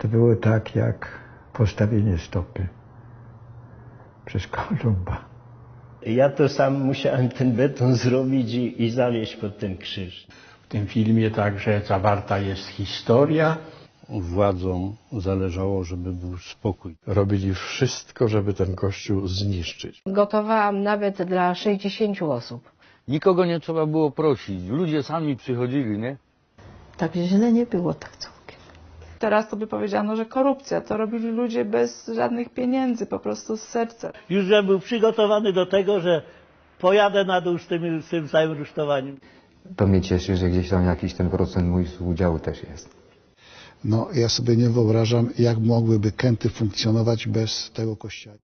To było tak jak postawienie stopy przez Kolumba. Ja to sam musiałem ten beton zrobić i, i zawieźć pod ten krzyż. W tym filmie także zawarta jest historia. Władzom zależało, żeby był spokój. Robili wszystko, żeby ten kościół zniszczyć. Gotowałam nawet dla 60 osób. Nikogo nie trzeba było prosić. Ludzie sami przychodzili, nie? Tak źle nie było tak. Teraz to by powiedziano, że korupcja. To robili ludzie bez żadnych pieniędzy, po prostu z serca. Już że był przygotowany do tego, że pojadę na dół z tym, z tym całym rusztowaniem. To mnie cieszy, że gdzieś tam jakiś ten procent mój udziału też jest. No, ja sobie nie wyobrażam, jak mogłyby Kęty funkcjonować bez tego kościoła.